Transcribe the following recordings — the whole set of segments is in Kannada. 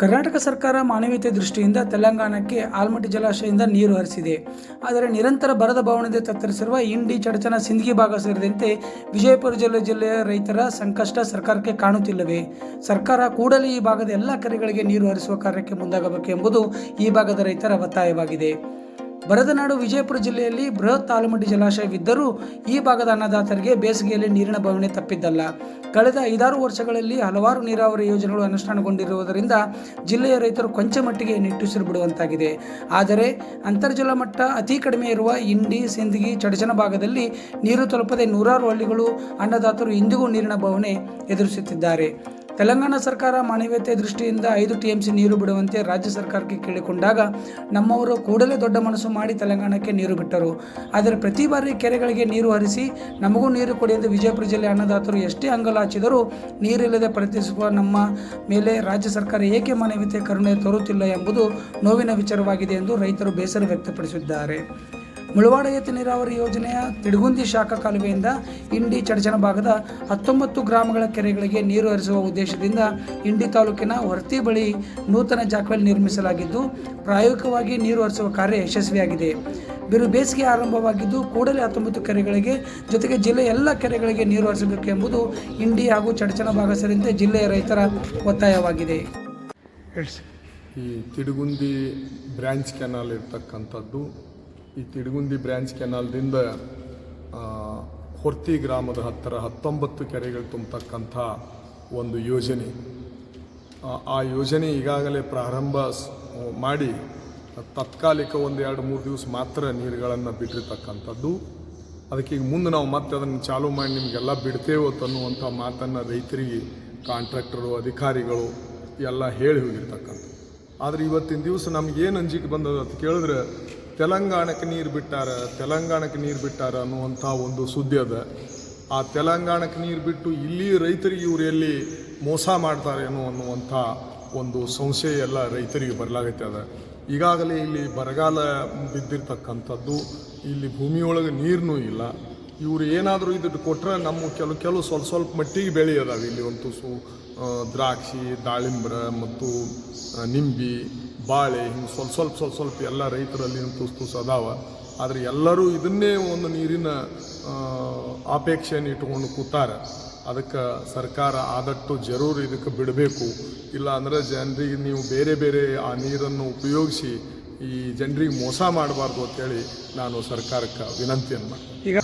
ಕರ್ನಾಟಕ ಸರ್ಕಾರ ಮಾನವೀಯತೆ ದೃಷ್ಟಿಯಿಂದ ತೆಲಂಗಾಣಕ್ಕೆ ಆಲ್ಮಟ್ಟಿ ಜಲಾಶಯದಿಂದ ನೀರು ಹರಿಸಿದೆ. ಆದರೆ ನಿರಂತರ ಬರದ ಭಾವನೆಯಿಂದ ತತ್ತರಿಸಿರುವ ಇಂಡಿ ಚಡಚನ ಸಿಂದಗಿ ಭಾಗ ಸೇರಿದಂತೆ ವಿಜಯಪುರ ಜಿಲ್ಲೆ ಜಿಲ್ಲೆಯ ರೈತರ ಸಂಕಷ್ಟ ಸರ್ಕಾರಕ್ಕೆ ಕಾಣುತ್ತಿಲ್ಲವೇ? ಸರ್ಕಾರ ಕೂಡಲೇ ಈ ಭಾಗದ ಎಲ್ಲ ಕೆರೆಗಳಿಗೆ ನೀರು ಹರಿಸುವ ಕಾರ್ಯಕ್ಕೆ ಮುಂದಾಗಬೇಕು ಎಂಬುದು ಈ ಭಾಗದ ರೈತರ ಒತ್ತಾಯವಾಗಿದೆ. ಬರದ ನಾಡು ವಿಜಯಪುರ ಜಿಲ್ಲೆಯಲ್ಲಿ ಬೃಹತ್ ಆಲಮಟ್ಟಿ ಜಲಾಶಯವಿದ್ದರೂ ಈ ಭಾಗದ ಅನ್ನದಾತರಿಗೆ ಬೇಸಿಗೆಯಲ್ಲಿ ನೀರಿನ ಬವಣೆ ತಪ್ಪಿದ್ದಲ್ಲ. ಕಳೆದ ಐದಾರು ವರ್ಷಗಳಲ್ಲಿ ಹಲವಾರು ನೀರಾವರಿ ಯೋಜನೆಗಳು ಅನುಷ್ಠಾನಗೊಂಡಿರುವುದರಿಂದ ಜಿಲ್ಲೆಯ ರೈತರು ಕೊಂಚ ಮಟ್ಟಿಗೆ ನಿಟ್ಟುಸಿರು ಬಿಡುವಂತಾಗಿದೆ. ಆದರೆ ಅಂತರ್ಜಲ ಮಟ್ಟ ಅತಿ ಕಡಿಮೆ ಇರುವ ಇಂಡಿ, ಸಿಂದಗಿ, ಚಡಚನ ಭಾಗದಲ್ಲಿ ನೀರು ತಲುಪದೆ ನೂರಾರು ಹಳ್ಳಿಗಳು ಅನ್ನದಾತರು ಇಂದಿಗೂ ನೀರಿನ ಬವಣೆ ಎದುರಿಸುತ್ತಿದ್ದಾರೆ. ತೆಲಂಗಾಣ ಸರ್ಕಾರ ಮಾನವೀಯತೆ ದೃಷ್ಟಿಯಿಂದ ಐದು ಟಿಎಂಸಿ ನೀರು ಬಿಡುವಂತೆ ರಾಜ್ಯ ಸರ್ಕಾರಕ್ಕೆ ಕೇಳಿಕೊಂಡಾಗ ನಮ್ಮವರು ಕೂಡಲೇ ದೊಡ್ಡ ಮನಸ್ಸು ಮಾಡಿ ತೆಲಂಗಾಣಕ್ಕೆ ನೀರು ಬಿಟ್ಟರು. ಆದರೆ ಪ್ರತಿ ಬಾರಿ ಕೆರೆಗಳಿಗೆ ನೀರು ಹರಿಸಿ ನಮಗೂ ನೀರು ಕೊಡಿ ಎಂದು ವಿಜಯಪುರ ಜಿಲ್ಲೆ ಅನ್ನದಾತರು ಎಷ್ಟೇ ಅಂಗಲಾಚಿದರೂ ನೀರಿಲ್ಲದೆ ಪ್ರಯತ್ನಿಸುವ ನಮ್ಮ ಮೇಲೆ ರಾಜ್ಯ ಸರ್ಕಾರ ಏಕೆ ಮಾನವೀಯತೆ ಕರುಣೆ ತೋರುತ್ತಿಲ್ಲ ಎಂಬುದು ನೋವಿನ ವಿಚಾರವಾಗಿದೆ ಎಂದು ರೈತರು ಬೇಸರ ವ್ಯಕ್ತಪಡಿಸಿದ್ದಾರೆ. ಮುಳವಾಡ ಏತ ನೀರಾವರಿ ಯೋಜನೆಯ ತಿಡಗುಂದಿ ಶಾಖಾ ಕಾಲುವೆಯಿಂದ ಇಂಡಿ ಚಡಚನ ಭಾಗದ ಹತ್ತೊಂಬತ್ತು ಗ್ರಾಮಗಳ ಕೆರೆಗಳಿಗೆ ನೀರು ಹರಿಸುವ ಉದ್ದೇಶದಿಂದ ಇಂಡಿ ತಾಲೂಕಿನ ಹೊರತಿ ಬಳಿ ನೂತನ ಜಾಕ್ವೆಲ್ ನಿರ್ಮಿಸಲಾಗಿದ್ದು, ಪ್ರಾಯೋಗಿಕವಾಗಿ ನೀರು ಹರಿಸುವ ಕಾರ್ಯ ಯಶಸ್ವಿಯಾಗಿದೆ. ಬಿರು ಬೇಸಿಗೆ ಆರಂಭವಾಗಿದ್ದು, ಕೂಡಲೇ ಹತ್ತೊಂಬತ್ತು ಕೆರೆಗಳಿಗೆ ಜೊತೆಗೆ ಜಿಲ್ಲೆಯ ಎಲ್ಲ ಕೆರೆಗಳಿಗೆ ನೀರು ಹರಿಸಬೇಕು ಎಂಬುದು ಇಂಡಿ ಹಾಗೂ ಚಡಚನ ಭಾಗ ಸೇರಿದಂತೆ ಜಿಲ್ಲೆಯ ರೈತರ ಒತ್ತಾಯವಾಗಿದೆ. ಈ ತಿಡುಗುಂದಿ ಬ್ರ್ಯಾಂಚ್ ಕೆನಾಲ್ ಇರ್ತಕ್ಕಂಥದ್ದು ಈ ತಿಡಗುಂದಿ ಬ್ರ್ಯಾಂಚ್ ಕೆನಾಲ್ದಿಂದ ಹೊರ್ತಿ ಗ್ರಾಮದ ಹತ್ತಿರ ಹತ್ತೊಂಬತ್ತು ಕೆರೆಗಳು ತುಂಬತಕ್ಕಂಥ ಒಂದು ಯೋಜನೆ. ಆ ಯೋಜನೆ ಈಗಾಗಲೇ ಪ್ರಾರಂಭ ಮಾಡಿ, ತಾತ್ಕಾಲಿಕ ಒಂದು ಎರಡು ಮೂರು ದಿವಸ ಮಾತ್ರ ನೀರುಗಳನ್ನು ಬಿಟ್ಟಿರ್ತಕ್ಕಂಥದ್ದು. ಅದಕ್ಕೆ ಈಗ ಮುಂದೆ ನಾವು ಮತ್ತೆ ಅದನ್ನು ಚಾಲೂ ಮಾಡಿ ನಿಮಗೆಲ್ಲ ಬಿಡ್ತೇವೋ ತನ್ನುವಂಥ ಮಾತನ್ನು ರೈತರಿಗೆ, ಕಾಂಟ್ರಾಕ್ಟರು, ಅಧಿಕಾರಿಗಳು ಎಲ್ಲ ಹೇಳಿ ಹೋಗಿರ್ತಕ್ಕಂಥ ಆದರೆ ಇವತ್ತಿನ ದಿವಸ ನಮಗೇನು ಅಂಜಿಕೆ ಬಂದದ ಅಂತ ಕೇಳಿದ್ರೆ ತೆಲಂಗಾಣಕ್ಕೆ ನೀರು ಬಿಟ್ಟಾರ, ತೆಲಂಗಾಣಕ್ಕೆ ನೀರು ಬಿಟ್ಟಾರ ಅನ್ನುವಂಥ ಒಂದು ಸುದ್ದಿ ಅದ. ಆ ತೆಲಂಗಾಣಕ್ಕೆ ನೀರು ಬಿಟ್ಟು ಇಲ್ಲಿ ರೈತರಿಗೆ ಇವರು ಎಲ್ಲಿ ಮೋಸ ಮಾಡ್ತಾರೇನೋ ಅನ್ನುವಂಥ ಒಂದು ಸಂಶಯ ಎಲ್ಲ ರೈತರಿಗೆ ಬರಲಾಗತ್ತೆ ಅದ. ಈಗಾಗಲೇ ಇಲ್ಲಿ ಬರಗಾಲ ಬಿದ್ದಿರ್ತಕ್ಕಂಥದ್ದು, ಇಲ್ಲಿ ಭೂಮಿಯೊಳಗೆ ನೀರನ್ನೂ ಇಲ್ಲ. ಇವರು ಏನಾದರೂ ಇದು ಕೊಟ್ಟರೆ ನಮ್ಮ ಕೆಲವು ಕೆಲವು ಸ್ವಲ್ಪ ಸ್ವಲ್ಪ ಮಟ್ಟಿಗೆ ಬೆಳೆ ಇಲ್ಲಿ ಒಂದು ಸು ದ್ರಾಕ್ಷಿ, ದಾಳಿಂಬ್ರ ಮತ್ತು ನಿಂಬಿ ಬಾಳೆ, ಹಿಂಗೆ ಸ್ವಲ್ಪ ಸ್ವಲ್ಪ ಸ್ವಲ್ಪ ಸ್ವಲ್ಪ ಎಲ್ಲ ರೈತರಲ್ಲಿ ತುಸು ತುಸು ಅದಾವ. ಆದರೆ ಎಲ್ಲರೂ ಇದನ್ನೇ ಒಂದು ನೀರಿನ ಅಪೇಕ್ಷೆಯನ್ನು ಇಟ್ಕೊಂಡು ಕೂತಾರೆ. ಅದಕ್ಕೆ ಸರ್ಕಾರ ಆದಷ್ಟು ಜರೂರು ಇದಕ್ಕೆ ಬಿಡಬೇಕು. ಇಲ್ಲ ಅಂದರೆ ಜನರಿಗೆ ನೀವು ಬೇರೆ ಬೇರೆ ಆ ನೀರನ್ನು ಉಪಯೋಗಿಸಿ ಈ ಜನರಿಗೆ ಮೋಸ ಮಾಡಬಾರ್ದು ಅಂತೇಳಿ ನಾನು ಸರ್ಕಾರಕ್ಕೆ ವಿನಂತಿಯನ್ನು ಮಾಡ್ತೀನಿ. ಈಗ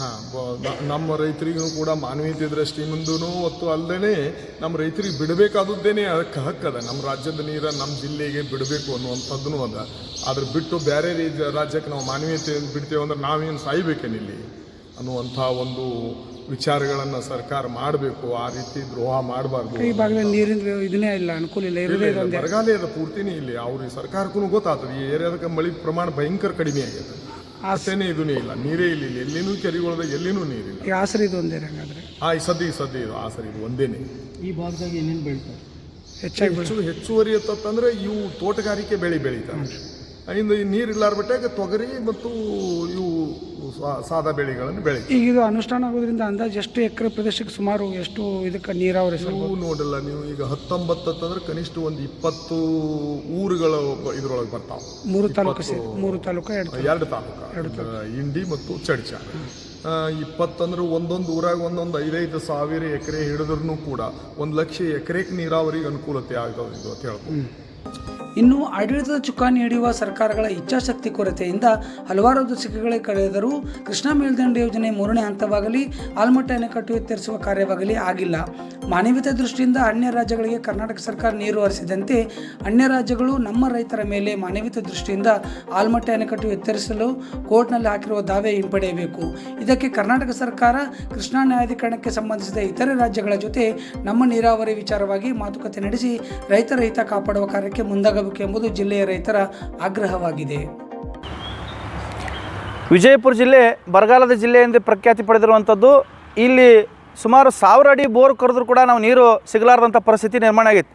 ನಮ್ಮ ರೈತರಿಗೂ ಕೂಡ ಮಾನವೀಯತೆ ದೃಷ್ಟಿಯಿಂದನೂ ಹೊತ್ತು ಅಲ್ಲದೇ ನಮ್ಮ ರೈತರಿಗೆ ಬಿಡಬೇಕಾದದ್ದೇನೆ ಅದಕ್ಕೆ ಹಕ್ಕದ. ನಮ್ಮ ರಾಜ್ಯದ ನೀರ ನಮ್ಮ ಜಿಲ್ಲೆಗೆ ಬಿಡಬೇಕು ಅನ್ನುವಂಥದ್ದು ಅದ. ಆದ್ರೆ ಬಿಟ್ಟು ಬೇರೆ ರೀತಿಯ ರಾಜ್ಯಕ್ಕೆ ನಾವು ಮಾನವೀಯತೆ ಬಿಡ್ತೇವೆ ಅಂದ್ರೆ ನಾವೇನು ಸಾಯ್ಬೇಕೇನಿಲ್ಲಿ ಅನ್ನುವಂಥ ಒಂದು ವಿಚಾರಗಳನ್ನು ಸರ್ಕಾರ ಮಾಡಬೇಕು ಆ ರೀತಿ ದ್ರೋಹ ಮಾಡಬಾರ್ದು. ಈ ಭಾಗದಲ್ಲಿ ನೀರಿನ ಇದನ್ನೇ ಇಲ್ಲ ಅನುಕೂಲ ಇಲ್ಲ ಇರೋದೇ ಇದೊಂದೇ ಬರಗಾಲ ಇದೆ ಪೂರ್ತಿನೇ ಇಲ್ಲಿ. ಅವ್ರಿಗೆ ಸರ್ಕಾರಕ್ಕೂ ಗೊತ್ತಾಗ್ತದೆ. ಈ ಏರಿಯಾದಕ್ಕೆ ಮಳೆ ಪ್ರಮಾಣ ಭಯಂಕರ ಕಡಿಮೆ ಆಗಿದೆ ಆಸೆನೇ ಇದನ್ನೇ ಇಲ್ಲ. ನೀರೇ ಇಲ್ಲ ಇಲ್ಲಿ ಎಲ್ಲಿನೂ ಕೆರೆಗಳದಾಗ ಎಲ್ಲಿನೂ ನೀರಿಲ್ಲ. ಈ ಆಸರೆ ಇದು ಒಂದೇ ಹಂಗಾದ್ರೆ ಆ ಈ ಸದ್ಯ ಈ ಸದ್ಯ ಇದು ಆಸರೆ ಇದು ಒಂದೇನೆ. ಈ ಭಾಗದಾಗ ಏನೇನು ಬೆಳಿತಾರೆ ಹೆಚ್ಚಾಗಿ ಹೆಚ್ಚು ಹೆಚ್ಚುವರಿ ಅಂತಂದ್ರೆ ಇವು ತೋಟಗಾರಿಕೆ ಬೆಳೆ ಬೆಳೀತಾರೆ ಇಂದು ಈ ನೀರು ಇಲ್ಲಾರ್ಬಿಟ್ಟಾಗ ತೊಗರಿ ಮತ್ತು ಇವು ಸಾದಾ ಬೆಳೆಗಳನ್ನು ಬೆಳೆ ಈಗ ಇದು ಅನುಷ್ಠಾನ ಆಗೋದ್ರಿಂದ ಅಂದಾಜು ಎಷ್ಟು ಎಕರೆ ಪ್ರದೇಶಕ್ಕೆ ಸುಮಾರು ಎಷ್ಟು ಇದಕ್ಕೆ ನೀರಾವರಿ ಇವು ನೋಡಲ್ಲ ನೀವು ಈಗ ಹತ್ತೊಂಬತ್ತು ಅಂತಂದ್ರೆ ಕನಿಷ್ಠ ಒಂದು ಇಪ್ಪತ್ತು ಊರುಗಳು ಇದ್ರೊಳಗೆ ಬರ್ತಾವೆ. ಮೂರು ತಾಲೂಕು ಸೇರಿ ಮೂರು ತಾಲೂಕು ಎರಡು ತಾಲೂಕು. ಎರಡು ತಾಲೂಕು. ಇಂಡಿ ಮತ್ತು ಚಡ್ಚ. ಇಪ್ಪತ್ತಂದ್ರೆ ಒಂದೊಂದು ಊರಾಗ ಒಂದೊಂದು ಐದೈದು ಸಾವಿರ ಎಕರೆ ಹಿಡಿದ್ರೂ ಕೂಡ ಒಂದು ಲಕ್ಷ ಎಕರೆಗೆ ನೀರಾವರಿಗೆ ಅನುಕೂಲತೆ ಆಗ್ತದೆ ಇದು ಅಂತ ಹೇಳ್ಬೋದು. ಇನ್ನು ಆಡಳಿತದ ಚುಕ್ಕಾಣಿ ಹಿಡಿಯುವ ಸರ್ಕಾರಗಳ ಇಚ್ಛಾಶಕ್ತಿ ಕೊರತೆಯಿಂದ ಹಲವಾರು ದಶಕಗಳೇ ಕಳೆದರೂ ಕೃಷ್ಣಾ ಮೇಲ್ದಂಡೆ ಯೋಜನೆ ಮೂರನೇ ಹಂತವಾಗಲಿ, ಆಲ್ಮಟ್ಟ ಅಣೆಕಟ್ಟು ಎತ್ತರಿಸುವ ಕಾರ್ಯವಾಗಲಿ ಆಗಿಲ್ಲ. ಮಾನವೀಯತೆ ದೃಷ್ಟಿಯಿಂದ ಅನ್ಯ ರಾಜ್ಯಗಳಿಗೆ ಕರ್ನಾಟಕ ಸರ್ಕಾರ ನೀರು ಹರಿಸಿದಂತೆ ಅನ್ಯ ರಾಜ್ಯಗಳು ನಮ್ಮ ರೈತರ ಮೇಲೆ ಮಾನವೀಯತೆ ದೃಷ್ಟಿಯಿಂದ ಆಲ್ಮಟ್ಟ ಅಣೆಕಟ್ಟು ಎತ್ತರಿಸಲು ಕೋರ್ಟ್ನಲ್ಲಿ ಹಾಕಿರುವ ದಾವೆ ಹಿಂಪಡೆಯಬೇಕು. ಇದಕ್ಕೆ ಕರ್ನಾಟಕ ಸರ್ಕಾರ ಕೃಷ್ಣಾ ನ್ಯಾಯಾಧಿಕರಣಕ್ಕೆ ಸಂಬಂಧಿಸಿದ ಇತರೆ ರಾಜ್ಯಗಳ ಜೊತೆ ನಮ್ಮ ನೀರಾವರಿ ವಿಚಾರವಾಗಿ ಮಾತುಕತೆ ನಡೆಸಿ ರೈತರ ಹಿತ ಕಾಪಾಡುವ ಕಾರ್ಯಕ್ಕೆ ಮುಂದಾಗಬೇಕು ಎಂಬುದು ಜಿಲ್ಲೆಯ ರೈತರ ಆಗ್ರಹವಾಗಿದೆ. ವಿಜಯಪುರ ಜಿಲ್ಲೆ ಬರಗಾಲದ ಜಿಲ್ಲೆ ಎಂದು ಪ್ರಖ್ಯಾತಿ ಪಡೆದಿರುವಂಥದ್ದು, ಇಲ್ಲಿ ಸುಮಾರು ಸಾವಿರ ಅಡಿ ಬೋರ್ ಕರೆದ್ರೂ ಕೂಡ ನಾವು ನೀರು ಸಿಗಲಾರ್ದಂಥ ಪರಿಸ್ಥಿತಿ ನಿರ್ಮಾಣ ಆಗಿತ್ತು.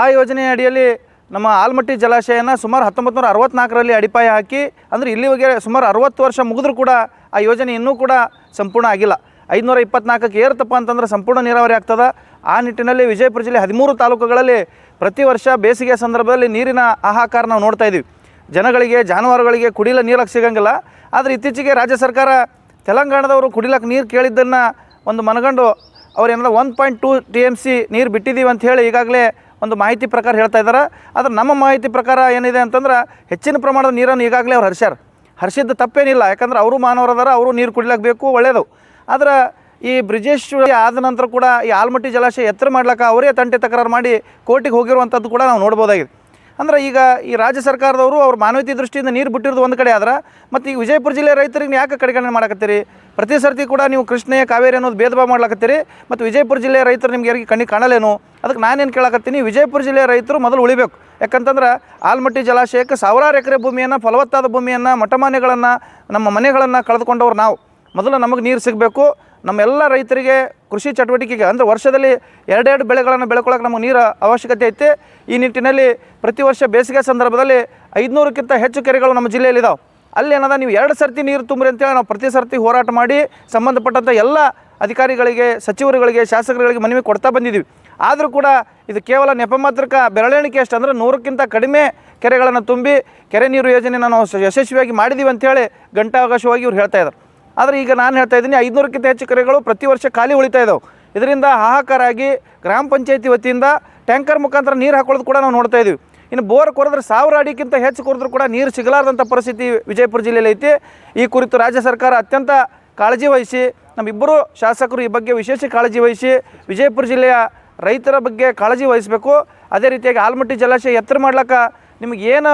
ಆ ಯೋಜನೆ ಅಡಿಯಲ್ಲಿ ನಮ್ಮ ಆಲ್ಮಟ್ಟಿ ಜಲಾಶಯನ ಸುಮಾರು ಹತ್ತೊಂಬತ್ತು ನೂರ ಅರವತ್ತ್ನಾಲ್ಕರಲ್ಲಿ ಅಡಿಪಾಯ ಹಾಕಿ, ಅಂದರೆ ಇಲ್ಲಿವರೆಗೆ ಸುಮಾರು ಅರವತ್ತು ವರ್ಷ ಮುಗಿದ್ರೂ ಕೂಡ ಆ ಯೋಜನೆ ಇನ್ನೂ ಕೂಡ ಸಂಪೂರ್ಣ ಆಗಿಲ್ಲ. ಐದುನೂರ ಇಪ್ಪತ್ನಾಲ್ಕಕ್ಕೆ ಏರ್ತಪ್ಪ ಅಂತಂದ್ರೆ ಸಂಪೂರ್ಣ ನೀರಾವರಿ ಆಗ್ತದೆ. ಆ ನಿಟ್ಟಿನಲ್ಲಿ ವಿಜಯಪುರ ಜಿಲ್ಲೆ ಹದಿಮೂರು ತಾಲೂಕುಗಳಲ್ಲಿ ಪ್ರತಿ ವರ್ಷ ಬೇಸಿಗೆ ಸಂದರ್ಭದಲ್ಲಿ ನೀರಿನ ಆಹಾಕಾರ ನಾವು ನೋಡ್ತಾ ಇದ್ದೀವಿ. ಜನಗಳಿಗೆ, ಜಾನುವಾರುಗಳಿಗೆ ಕುಡಿಲ ನೀರಕ್ಕೆ ಸಿಗಂಗಿಲ್ಲ. ಆದರೆ ಇತ್ತೀಚೆಗೆ ರಾಜ್ಯ ಸರ್ಕಾರ ತೆಲಂಗಾಣದವರು ಕುಡಿಲಕ್ಕೆ ನೀರು ಕೇಳಿದ್ದನ್ನು ಒಂದು ಮನಗಂಡು ಅವ್ರು ಏನಾದ್ರು one point two T M C ನೀರು ಬಿಟ್ಟಿದ್ದೀವಿ ಅಂತ ಹೇಳಿ ಈಗಾಗಲೇ ಒಂದು ಮಾಹಿತಿ ಪ್ರಕಾರ ಹೇಳ್ತಾ ಇದ್ದಾರೆ. ಆದರೆ ನಮ್ಮ ಮಾಹಿತಿ ಪ್ರಕಾರ ಏನಿದೆ ಅಂತಂದ್ರೆ ಹೆಚ್ಚಿನ ಪ್ರಮಾಣದ ನೀರನ್ನು ಈಗಾಗಲೇ ಅವ್ರು ಹರಿಸ್ಯಾರ. ಹರಿಸಿದ್ದು ತಪ್ಪೇನಿಲ್ಲ. ಯಾಕಂದ್ರೆ ಅವರು ಮಾನವರದಾರ ಅವರು ನೀರು ಕುಡಿಲಕ್ಕೆ ಬೇಕು ಒಳ್ಳೆಯದು ಆದ್ರೆ ಈ ಬ್ರಿಜೇಶ್ವರಿ ಆದ ನಂತರ ಕೂಡ ಈ ಆಲ್ಮಟ್ಟಿ ಜಲಾಶಯ ಎತ್ತರ ಮಾಡ್ಲಕ್ಕ ಅವರೇ ತಂಟೆ ತಕರಾರು ಮಾಡಿ ಕೋರ್ಟಿಗೆ ಹೋಗಿರುವಂಥದ್ದು ಕೂಡ ನಾವು ನೋಡ್ಬೋದಾಗಿದೆ. ಅಂದ್ರೆ ಈಗ ಈ ರಾಜ್ಯ ಸರ್ಕಾರದವರು ಅವ್ರ ಮಾನವೀಯ ದೃಷ್ಟಿಯಿಂದ ನೀರು ಬಿಟ್ಟಿರೋದು ಒಂದು ಕಡೆ ಆದ್ರೆ, ಮತ್ತು ಈ ವಿಜಯಪುರ ಜಿಲ್ಲೆ ರೈತರಿಗೆ ಯಾಕೆ ಕಡೆಗಣನೆ ಮಾಡಕತ್ತೀರಿ? ಪ್ರತಿ ಸರ್ತಿ ಕೂಡ ನೀವು ಕೃಷ್ಣೆ ಕಾವೇರಿ ಅನ್ನೋದು ಭೇದ ಭಾವ ಮಾಡ್ಲಕತ್ತೀರಿ, ಮತ್ತು ವಿಜಯಪುರ ಜಿಲ್ಲೆಯ ರೈತರು ನಿಮ್ಗೆ ಯಾರಿಗೆ ಕಣ್ಣಿಗೆ ಕಾಣಲೇನು? ಅದಕ್ಕೆ ನಾನೇನು ಕೇಳಕತ್ತೀನಿ, ವಿಜಯಪುರ ಜಿಲ್ಲೆಯ ರೈತರು ಮೊದಲು ಉಳಿಬೇಕು. ಯಾಕಂತಂದ್ರೆ ಆಲ್ಮಟ್ಟಿ ಜಲಾಶಯಕ್ಕೆ ಸಾವಿರಾರು ಎಕರೆ ಭೂಮಿಯನ್ನು, ಫಲವತ್ತಾದ ಭೂಮಿಯನ್ನು, ಮಠಮಾನ್ಯಗಳನ್ನು, ನಮ್ಮ ಮನೆಗಳನ್ನು ಕಳೆದುಕೊಂಡವ್ರು ನಾವು. ಮೊದಲು ನಮಗೆ ನೀರು ಸಿಗಬೇಕು ನಮ್ಮೆಲ್ಲ ರೈತರಿಗೆ ಕೃಷಿ ಚಟುವಟಿಕೆಗೆ, ಅಂದರೆ ವರ್ಷದಲ್ಲಿ ಎರಡೆರಡು ಬೆಳೆಗಳನ್ನು ಬೆಳ್ಕೊಳ್ಳೋಕೆ ನಮಗೆ ನೀರ ಅವಶ್ಯಕತೆ ಐತೆ. ಈ ನಿಟ್ಟಿನಲ್ಲಿ ಪ್ರತಿ ವರ್ಷ ಬೇಸಿಗೆ ಸಂದರ್ಭದಲ್ಲಿ ಐದುನೂರಕ್ಕಿಂತ ಹೆಚ್ಚು ಕೆರೆಗಳು ನಮ್ಮ ಜಿಲ್ಲೆಯಲ್ಲಿದ್ದಾವೆ ಅಲ್ಲಿ ಏನದ, ನೀವು ಎರಡು ಸರ್ತಿ ನೀರು ತುಂಬ್ರಿ ಅಂತೇಳಿ ನಾವು ಪ್ರತಿ ಸರ್ತಿ ಹೋರಾಟ ಮಾಡಿ ಸಂಬಂಧಪಟ್ಟಂಥ ಎಲ್ಲ ಅಧಿಕಾರಿಗಳಿಗೆ, ಸಚಿವರುಗಳಿಗೆ, ಶಾಸಕರುಗಳಿಗೆ ಮನವಿ ಕೊಡ್ತಾ ಬಂದಿದ್ದೀವಿ. ಆದರೂ ಕೂಡ ಇದು ಕೇವಲ ನೆಪ ಮಾತ್ರಕ ಬೆರಳೆಣಿಕೆ ಎಷ್ಟು ಅಂದರೆ ನೂರಕ್ಕಿಂತ ಕಡಿಮೆ ಕೆರೆಗಳನ್ನು ತುಂಬಿ ಕೆರೆ ನೀರು ಯೋಜನೆಯನ್ನು ನಾವು ಯಶಸ್ವಿಯಾಗಿ ಮಾಡಿದ್ದೀವಿ ಅಂತೇಳಿ ಗಂಟಾವಕಾಶವಾಗಿ ಇವ್ರು ಹೇಳ್ತಾ ಇದ್ದಾರೆ. ಆದರೆ ಈಗ ನಾನು ಹೇಳ್ತಾ ಇದ್ದೀನಿ, ಐದುನೂರಕ್ಕಿಂತ ಹೆಚ್ಚು ಕೆರೆಗಳು ಪ್ರತಿ ವರ್ಷ ಖಾಲಿ ಉಳಿತಾ ಇದರಿಂದ ಹಾಹಾಕಾರಾಗಿ ಗ್ರಾಮ ಪಂಚಾಯತಿ ವತಿಯಿಂದ ಟ್ಯಾಂಕರ್ ಮುಖಾಂತರ ನೀರು ಹಾಕೊಳ್ಳೋದು ಕೂಡ ನಾವು ನೋಡ್ತಾ ಇದ್ದೀವಿ ಇನ್ನು ಬೋರ್ ಕೊರೆದ್ರೆ ಸಾವಿರ ಅಡಿಗಿಂತ ಹೆಚ್ಚು ಕೊರೆದ್ರೂ ಕೂಡ ನೀರು ಸಿಗಲಾರ್ದಂಥ ಪರಿಸ್ಥಿತಿ ವಿಜಯಪುರ ಜಿಲ್ಲೆಯಲ್ಲಿ ಐತಿ. ಈ ಕುರಿತು ರಾಜ್ಯ ಸರ್ಕಾರ ಅತ್ಯಂತ ಕಾಳಜಿ ವಹಿಸಿ, ನಮ್ಮಿಬ್ಬರು ಶಾಸಕರು ಈ ಬಗ್ಗೆ ವಿಶೇಷ ಕಾಳಜಿ ವಹಿಸಿ ವಿಜಯಪುರ ಜಿಲ್ಲೆಯ ರೈತರ ಬಗ್ಗೆ ಕಾಳಜಿ ವಹಿಸಬೇಕು. ಅದೇ ರೀತಿಯಾಗಿ ಆಲ್ಮಟ್ಟಿ ಜಲಾಶಯ ಎತ್ತರ ಮಾಡ್ಲಿಕ್ಕೆ ನಿಮ್ಗೆ ಏನು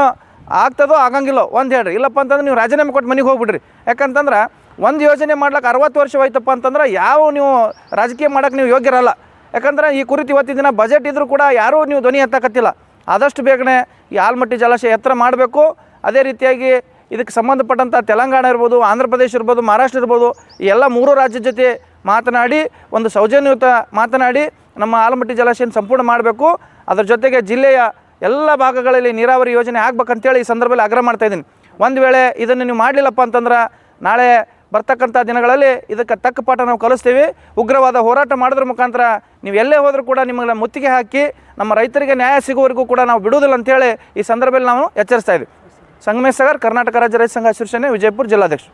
ಆಗ್ತದೋ ಆಗಂಗಿಲ್ಲೋ, ಒಂದು ಹೇಳ್ರಿ. ಇಲ್ಲಪ್ಪ ಅಂತಂದ್ರೆ ನೀವು ರಾಜೀನಾಮೆ ಕೊಟ್ಟು ಮನೆಗೆ ಹೋಗ್ಬಿಡ್ರಿ. ಯಾಕಂತಂದ್ರೆ ಒಂದು ಯೋಜನೆ ಮಾಡ್ಲಿಕ್ಕೆ ಅರವತ್ತು ವರ್ಷ ಹೋಯ್ತಪ್ಪ ಅಂತಂದ್ರೆ ಯಾವ ನೀವು ರಾಜಕೀಯ ಮಾಡೋಕೆ ನೀವು ಯೋಗ್ಯರಲ್ಲ. ಯಾಕಂದ್ರೆ ಈ ಕುರಿತು ಇವತ್ತಿನ ದಿನ ಬಜೆಟ್ ಇದ್ರೂ ಕೂಡ ಯಾರೂ ನೀವು ಧ್ವನಿ ಎತ್ತಕತ್ತಿಲ್ಲ. ಆದಷ್ಟು ಬೇಗನೆ ಈ ಆಲ್ಮಟ್ಟಿ ಜಲಾಶಯ ಎತ್ತರ ಮಾಡಬೇಕು. ಅದೇ ರೀತಿಯಾಗಿ ಇದಕ್ಕೆ ಸಂಬಂಧಪಟ್ಟಂಥ ತೆಲಂಗಾಣ ಇರ್ಬೋದು, ಆಂಧ್ರ ಪ್ರದೇಶ ಇರ್ಬೋದು, ಮಹಾರಾಷ್ಟ್ರ ಇರ್ಬೋದು ಎಲ್ಲ ಮೂರು ರಾಜ್ಯದ ಜೊತೆ ಮಾತನಾಡಿ, ಒಂದು ಸೌಜನ್ಯಯುತ ಮಾತನಾಡಿ ನಮ್ಮ ಆಲಮಟ್ಟಿ ಜಲಾಶಯನ ಸಂಪೂರ್ಣ ಮಾಡಬೇಕು. ಅದರ ಜೊತೆಗೆ ಜಿಲ್ಲೆಯ ಎಲ್ಲ ಭಾಗಗಳಲ್ಲಿ ನೀರಾವರಿ ಯೋಜನೆ ಆಗ್ಬೇಕಂತೇಳಿ ಈ ಸಂದರ್ಭದಲ್ಲಿ ಆಗ್ರಹ ಮಾಡ್ತಾಯಿದ್ದೀನಿ ಒಂದು ವೇಳೆ ಇದನ್ನು ನೀವು ಮಾಡಲಿಲ್ಲಪ್ಪ ಅಂತಂದ್ರೆ ನಾಳೆ ಬರ್ತಕ್ಕಂಥ ದಿನಗಳಲ್ಲಿ ಇದಕ್ಕೆ ತಕ್ಕ ಪಾಠ ನಾವು ಕಲಿಸ್ತೀವಿ. ಉಗ್ರವಾದ ಹೋರಾಟ ಮಾಡೋದ್ರ ಮುಖಾಂತರ ನೀವು ಎಲ್ಲೇ ಹೋದರೂ ಕೂಡ ನಿಮಗೆ ಮುತ್ತಿಗೆ ಹಾಕಿ ನಮ್ಮ ರೈತರಿಗೆ ನ್ಯಾಯ ಸಿಗುವವರೆಗೂ ಕೂಡ ನಾವು ಬಿಡುವುದಿಲ್ಲ ಅಂತೇಳಿ ಈ ಸಂದರ್ಭದಲ್ಲಿ ನಾವು ಎಚ್ಚರಿಸ್ತಾ ಇದ್ದೀವಿ ಸಂಗಮೇಶ್ ಸಾಗರ್, ಕರ್ನಾಟಕ ರಾಜ್ಯ ರೈತ ಸಂಘ ಶಿವಸೇನೆ ವಿಜಯಪುರ ಜಿಲ್ಲಾಧ್ಯಕ್ಷರು.